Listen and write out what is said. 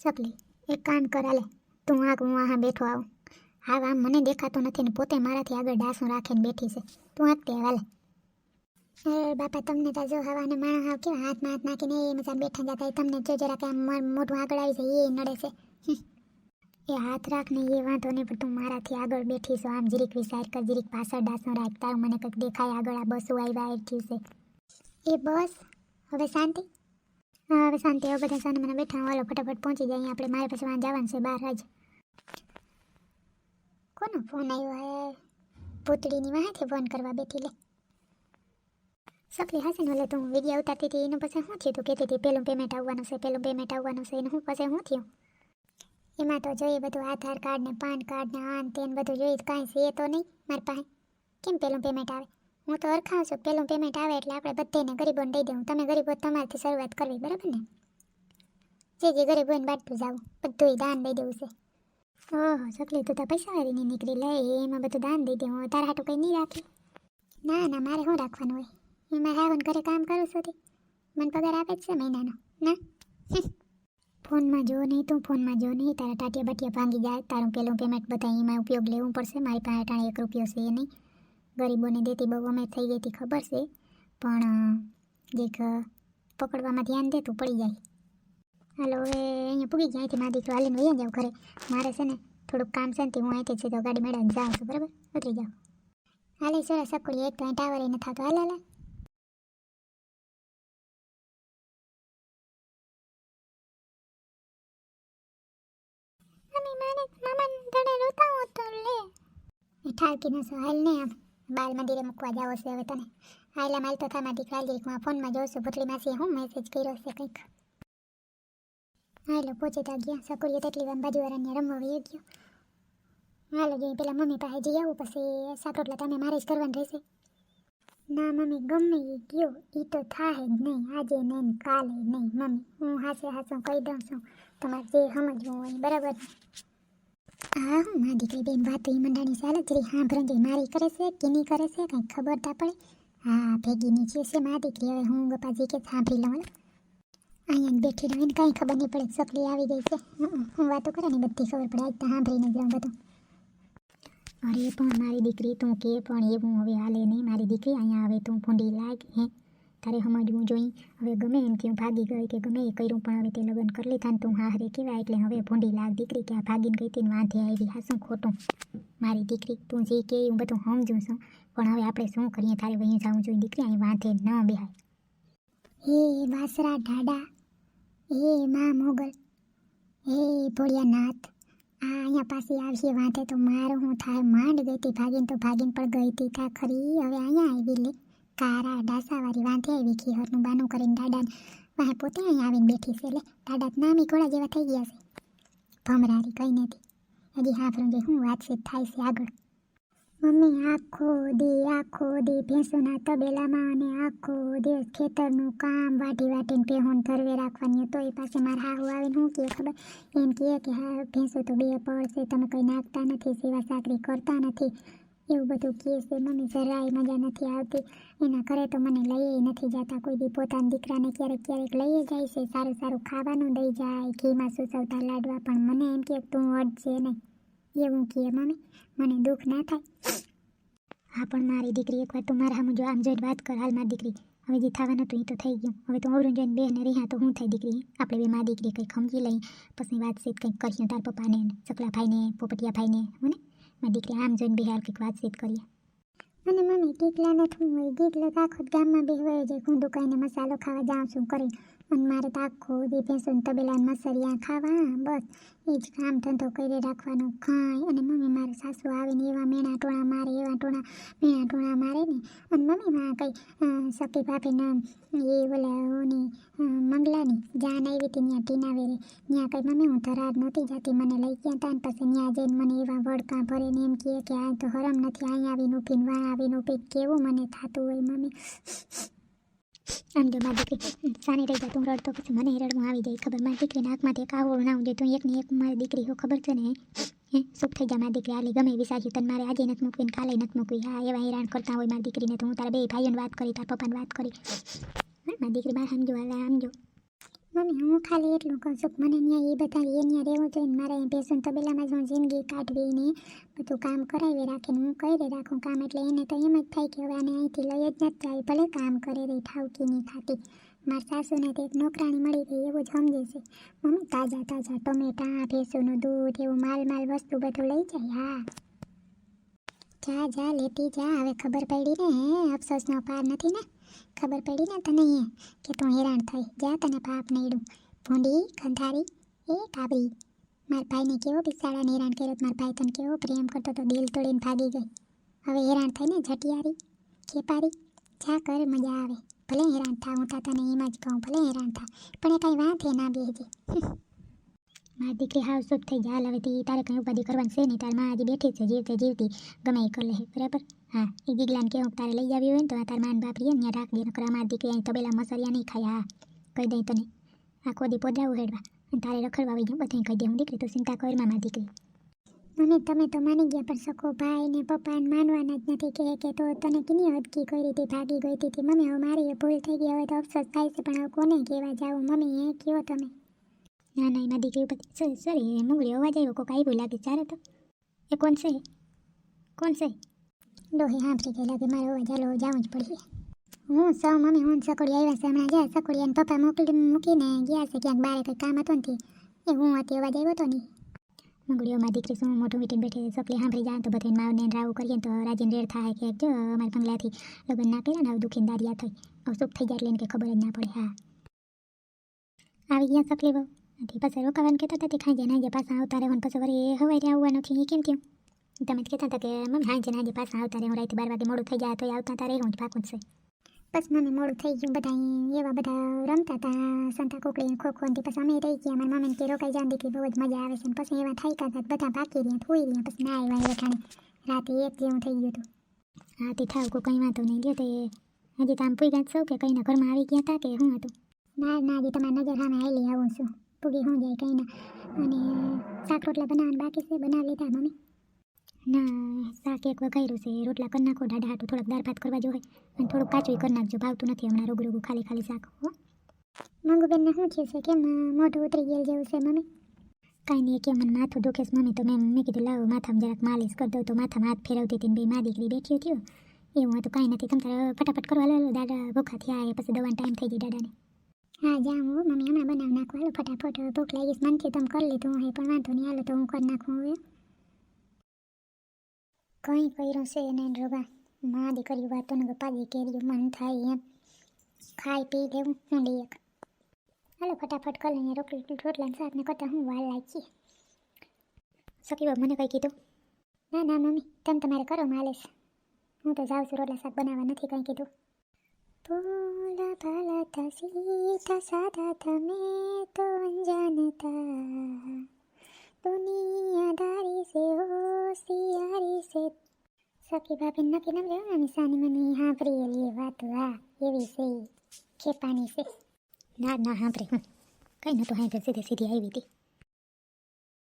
ચકલી, એક કામ કરાલે તું આંખ હું આહા બેઠો આવું. હા આમ મને દેખાતો નથી ને પોતે મારાથી આગળ ડાસું રાખીને બેઠી છે. તું આગતે કહેવાલે એ બાપા, તમને તો જો હવાને માણસ આવ કેવા હાથમાં હાથ નાખીને એ મજા બેઠા જતા. તમને જો જરાક આમ મોઢું આગળ આવી જાય એ નડે છે. એ હાથ રાખ ને એ વાંધો નહીં, પણ તું મારાથી આગળ બેઠી છો. આમ જીરીક વિચાર કર, જીરીક પાછળ ડાસું રાખ. તારું મને કંઈક દેખાય, આગળ આ બસો આવ્યા એઠી છે. એ બસ. હવે શાંતિ? હવે શાંતિ, હવે બધા સાને મને બેઠા હાલો, ફટાફટ પહોંચી જાય. આપણે મારે પછી વાં જવાનું છે બહાર જ કોનો ફોન આવ્યો હે? પૂતળીની વાંહેથી ફોન કરવા બેઠી લે. સકલી હશે ને ઓલે તું વીડિયો ઉતારતી હતી. એનું પછી શું થયું તું? કહેતી હતી, પેલું પેમેન્ટ આવવાનું છે, પેલું પેમેન્ટ આવવાનું છે. એનું શું પછી શું થયું? એમાં તો જોઈએ બધું આધાર કાર્ડ ને પાન કાર્ડ ને આન તેન બધું જોઈએ કાંઈ છે તો નહીં મારી પાસે. કેમ પેલું પેમેન્ટ આવે? હું તો અરખાઉં છું. પેલું પેમેન્ટ આવે એટલે આપણે બધાને ગરીબોને દઈ દઉં તમે ગરીબો તમારાથી શરૂઆત કરવી, બરાબર ને? જે જે ગરીબ હોય બાટતું જાવું બધું દાન દઈ દેવું છે. ઓહો ચકલી તું તો પૈસા વાળીની નીકળી લે. એમાં બધું દાન દઈ દેવું. તારા હાટું કંઈ નહીં રાખે. ના ના, મારે શું રાખવાનું હોય? એમાં હાવન ઘરે કામ કરું છું મને પગાર આપે જ છે મહિનાનો. ના? ફોનમાં જો નહીં તું, ફોનમાં જો નહીં. તારા ટાટિયા બાટિયા ભાંગી જાય. તારું પેલું પેમેન્ટ બધા એમાં ઉપયોગ લેવું પડશે. મારી પાસે ટાણે એક રૂપિયો છે એ નહીં. ગરીબોને દેતી બહુ અમે થઈ ગઈ ખબર છે, પણ જેક પકડવામાં ધ્યાન દેતું પડી જાય. હાલો, હવે અહીંયા પૂગી જાય અહીંથી મારા હાલીને વહી જાઉં ઘરે. મારે છે ને થોડુંક કામ છે ને હું અહીંથી સીધો ગાડી મેળવીને જાઉં છું, બરાબર? ઉતરી જાઉં હાલે સરસ સકુડી એક તો અહીં ટાવર એને થતો. હાલ હાલ ઠાવકી નસો હાલ નહીં આમ. બાલ મંદિરે મૂકવા જાવો છે હવે તને આયલા માલ તો થામાં દીકરા દીકમાં ફોનમાં જોઉં છું. ભૂતળી હું મેસેજ કર્યો છે કંઈક? હાલો પહોંચે તો ગયા. સકુરીએ તેટલી વાર બાજુવાળાને રમવા વહી ગયો. હાલો, જોઈએ. પેલા મમ્મી પાસે જઈ આવું. પછી સાટોટલા તમે મારે જ કરવાનું રહેશે. ના, મમ્મી, ગમે એ ગયો. એ તો થાય જ નહીં. આજે નહીં કાલે નહીં. મમ્મી, હું હાસે હાસું, કહી દઉં છું. તમારે જે સમજવું હોય બરાબર? હા મારી દીકરી બેન વાત એ મંડાણી ચાલે જરી હા ભરંજી મારી કરે છે કે નહીં કરે છે, કંઈ ખબર તા પડે. હા, ભેગી છે છે મારી દીકરી, હવે હું ગપાજી કે સાંભળી લઉં અહીંયા બેઠી રહીને કાંઈ ખબર નહીં પડે સકલી આવી ગઈ છે. હું વાતો કરે ને બધી ખબર પડે, આજ સાંભળીને જાઉં બધું. અરે પણ મારી દીકરી તું કે પણ એવું હવે હાલે નહીં, મારી દીકરી અહીંયા આવે તું ફૂંડી લાગ, હે. તારે સમજવું જોઈએ હવે ગમે એમ કે હું ભાગી ગઈ કે ગમે એ કર્યું, પણ હવે તે લગ્ન કરી લીધા ને તું હારે કહેવાય. એટલે હવે ભૂંડી લાગ દીકરી કે આ ભાગીને ગઈ તીને વાંધે આવી. હા, શું ખોટું? મારી દીકરી, તું જે કે હું બધું સમજું છું. પણ હવે આપણે શું કરીએ? તારે વહી જવું જોઈએ દીકરી, અહીં વાંધે ન બેહાય. હે વાસરા ઢાડા, હે મા મોગલ, હે ભોળિયાનાથ આ અહીંયા પાસે આવશે વાંધે તો મારો હું થાય માંડ ગઈ હતી. ભાગીને તો ભાગીને પણ ગઈ તા ખરી, હવે અહીંયા આવી લે. કારા, ડાસાવાળી વાંધે આવી ખીહરનું બાનું કરીને દાદાને. વાહે પોતે અહીં આવીને બેઠી છે એટલે દાદા નામી ઘોડા જેવા થઈ ગયા છે. ભમરારી કંઈ નથી. હજી હા ફરંગે શું વાતચીત થાય છે આગળ. મમ્મી, આખો દે આખો દે, ભેંસોના તબેલામાં અને આખો દે ખેતરનું કામ વાટી વાટીને ભેહોન ધરવે રાખવાની. તો એ પાસે મારા હાહુ આવીને શું કહે ખબર? એમ કહે કે હા, ભેંસો તો બે પડશે તમે કંઈ નાખતા નથી, સેવા સાકરી કરતા નથી. એવું બધું કહે છે મને જરાય મજા નથી આવતી, એના ઘરે તો મને લઈએ નથી જતા. કોઈ દી પોતાના દીકરાને ક્યારેક ક્યારેક લઈએ જાય છે, સારું સારું ખાવાનું દઈ જાય, ઘીમાં સુસવતા લાડવા. પણ મને એમ કે, તું અડશે નહીં. એવું કહે, મમ્મી, મને દુઃખ ના થાય. હા, પણ મારી દીકરી એકવાર તું મારા મુજબ આમ જોઈને વાત કર. હાલ મારી દીકરી, હવે જે થવાનું હતું એ તો થઈ ગયું. હવે તો અવરું જોઈને બેને રહ્યા તો હું થાય દીકરી? આપણે બે મારી દીકરી કંઈક સમજી લઈ, પછી વાતચીત કંઈક કરીએ તાર પપ્પાને સકલા ભાઈને પોપટિયા ભાઈને મને મારી દીકરી આમ જોઈને બિહાર કંઈક વાતચીત કરીએ. અને મમ્મી દીકલા નથી હોય દીકલો તો આખો ગામમાં બે હોય જાય દુકાને મસાલો ખાવા જાઉં છું કરી અને મારે તો આખો દી ભેંસો તબેલા સરિયા ખાવા, બસ. એ જ કામ ધંધો કરી રાખવાનો ખાય અને મમ્મી મારે સાસુ આવીને એવા મેણા ટોણા મારે, એવા ટોણા મેણા ટોણા મારે ને. અને મમ્મી માં કંઈ સકી ભાભીને એ ઓલા ઓની મંગલાની જાન આવી હતી ત્યાં ટીના વેરે ત્યાં કંઈ મમ્મી હું ધરાર નહોતી જતી. મને લઈ ગયા હતા ને પછી ત્યાં જઈને મને એવા વડકા ભરે ને એમ કહે કે આ તો હરમ નથી. અહીંયા આવીને ઊભીને વાં આવીને ઊભી કેવું મને થતું હોય મમ્મી. આમ જો મારી દીકરી સાની રહી તું રડતો પછી મને રડવું આવી જાય, ખબર? મારી દીકરી નાકમાંથી એક આવડું ના જોઈએ તું એકની એક મારી દીકરી હો, ખબર છે ને? હે, સુખ થઈ જાય મારી દીકરી, આલી ગમે એવી સાચી, તને મારે આજે નથી મૂકવી કાલે નથી મૂકવી, હા, એવા હેરાન કરતા હોય મારી દીકરીને તો હું તારા બે ભાઈઓને વાત કરી, તારા પપ્પાને વાત કરી. મારી દીકરી બહાર સમજો હાલે સમજો મમ્મી, હું ખાલી એટલું કહું છું મને ત્યાં એ બધા એ ત્યાં રહેવું જોઈએ મારે બેસું તબેલામાં જ હું જિંદગી કાઢવી ને બધું કામ કરાવી રાખીને હું કરી રાખું કામ, એટલે એને તો એમ જ થાય કે હવે આને અહીંથી લઈ જ નથી આવી, ભલે કામ કરે રહી, ઠાવકી નહીં ખાતી. મારા સાસુને તો એક નોકરાણી મળી ગઈ, એવું જ સમજે છે. મમ્મી, તાજા તાજા ટમેટા, ભેંસુનું દૂધ, એવું માલ માલ વસ્તુ બધું લઈ જાય, હા. જા જા લેતી જા, હવે ખબર પડી ને, હે, અફસોસનો પાર નથી ને? ખબર પડી ને તને એ કે તું હેરાન થઈ. જા તને પાપ નડ્યું. ભૂંડી, કંધારી, એ કાબરી. મારા ભાઈને કેવો બિચારાને હેરાન કર્યો મારા ભાઈ તને કેવો પ્રેમ કરતો તો દિલ તોડીને ભાગી ગઈ. હવે હેરાન થઈને જટિયારી, ખેપારી, જા કર, મજા આવે. ભલે હેરાન થા, હું તા તને એમાં જ કહું, ભલે હેરાન થા. પણ એ કાંઈ વાંધે ના બેહજે. મારી દીકરી હાવ સુખ થઈ ગયા હવે તે તારે કંઈ ઉપાધિ કરવાની છે નહીં. તારે માં આજે બેઠી છે, જીવતે જીવતી. ગમે એ કરી લે, બરાબર? હા એ ગીગલાને કેવું તારે લઈ આવી હોય ને તો આ તાર માન બાપ રીએ રાખ દે, નકર મારી દીકરી અહીં તબેલા મસરિયા નહીં ખાય. હા, કહી દઈ તને. આખો દી પોદાવું હેડવા. અને તારે રખડવા આવી ગયું બધું કહી દે, હું દીકરી તું ચિંતા કર મારી દીકરી. મમ્મી, તમે તો માની ગયા, પણ શકો ભાઈ ને પપ્પાને માનવાના જ નથી. કે કે તો તને કેની હદકી કરી હતી ભાગી ગઈ હતી મમ્મી, હવે મારી ભૂલ થઈ ગઈ, હવે તો અફસોસ થાય છે, પણ હવે કોને કહેવા જાવું? મમ્મી એ કયો તમે? ના ના, એમાં દીકરી ઉપર સર સર એ મુંગળી અવાજ આવ્યો, કોક આવ્યું લાગે ચારે તો. એ કોણ છે? કોણ છે? ડોહી સાંભળી ગઈ લાગે, મારો અવાજ, હાલો જવું જ પડશે. હું સૌ, મમ્મી, હું સકોડી આવ્યા છે, હમણાં ગયા સકોડી અને પપ્પા મોકલી, મૂકીને ગયા છે, ક્યાંક બહાર કંઈ કામ હતું નથી એ હું હતી અવાજ આવ્યો હતો નહીં મંગળીઓમાં દીકરી શું મોટું મીટિંગ બેઠી સપલી સાંભળી જાય તો બધાને માવને રાવું કરીએ તો રાજીને રેડ થાય કે જો, અમારા બંગલાથી લગ્ન ના પહેલાં ને હવે દુખીનદારિયા થઈ અવસુખ સુખ થઈ જાય એટલે એને કે ખબર જ ના પડે, હા. આવી ગયા સપલી બહુ. નથી પાસે રોકાવાનું કહેતા હતા તે ખાઈ જાય નાજે પાછા આવતા રહેવાનું. પછી વળી એ હવે આવવાનું છે એ કેમ થયું? તમે જ કહેતા હતા કે, મમ્મી, હાંજે નાજે પાછા આવતા રહે હું રાતે બાર વાગે મોડું થઈ જાય તો આવતા તારે હું જ, પાકું છે. બસ મમ્મી, મોડું થઈ ગયું. બધા એવા બધા રમતા હતા, સંતા કોકડી ખોખો ને પછી અમે રહી ગયા. મારા મમ્મીને કે, રોકાઈ જાય દીકરી, બહુ જ મજા આવે છે. પછી એવા થઈ હતા, બધા બાકી રહ્યા થોઈ રહ્યા. પછી ના આવ્યા એ ઠાણે રાતે એક જેવું થઈ ગયું હતું. હા, તે થાવ કોઈ કંઈ વાંધો નહીં. ગયો તે હજી તો આમ પૂઈ ગયા સૌ કે કંઈના ઘરમાં આવી ગયા હતા કે શું હતું? ના ના, હજી તમારી નજર સામે આવેલી આવું છું. પૂગી હું જાય કંઈ ના. અને શાક રોટલા બનાવવાનું બાકી છે, બનાવી લીધા મમ્મી. ના, શાક એક વઘાર્યું છે, રોટલા કરી નાખો દાડા હાટું થોડાક દાળ ભાત કરવા જોઈએ અને થોડુંક કાચું કરી નાખજો, ભાવતું નથી હમણાં રોગ રોગું ખાલી ખાલી શાક, હો. મંગુબેનને શું થયું છે, કેમ મોઢું ઉતરી ગયેલ જેવું છે, મમ્મી? કાંઈ નહીં કે મને માથું દુખે છે, મમ્મી. તો મેં મેં કીધું, લાવો, માથામાં જરાક માલિશ કરી દઉં તો માથામાં હાથ ફેરવતી હતી ભાઈ મા દીકરી બેઠી હતી એવું હતું, કાંઈ નથી. તમે ફટાફટ કરવા લો દાદા ભૂખા થયા પછી દવાનો ટાઈમ થઈ ગઈ દાદાને. હા જાઉં હો મમ્મી હમણાં બનાવી નાખું હાલો ફટાફટ ભૂખ લાગી છે મનથી તમે કરી લીધું હે પણ વાંધો નહીં હાલો તો હું કરી નાખું હવે કંઈ કર્યું છે એને રોગા મા દીકરી વાતો ને પાછી કેરી મન થાય એમ ખાઈ પી લેવું લઈ એક હાલો ફટાફટ કરી લઈએ રોટલી રોટલા શાક ને કરતા હું વાર લાગી સકીબા મને કંઈ કીધું ના ના મમ્મી તમે તમારે કરો માલેશ હું તો જાઉં છું રોટલા શાક બનાવવા નથી કંઈ કીધું ભોલા ભાલા તા સીધા સાદા તમે તો અનજાનતા દુનિયાદારી સે હોશિયારી સે સખી ભાભી નક્કી નમ લેવા નિશાની મને સાંભળેલી વાત આ એવી છે. ખેપાની છે ના ના સાંભળે હું કંઈ નહોતું સાંભળે સીધી સીધી આવી હતી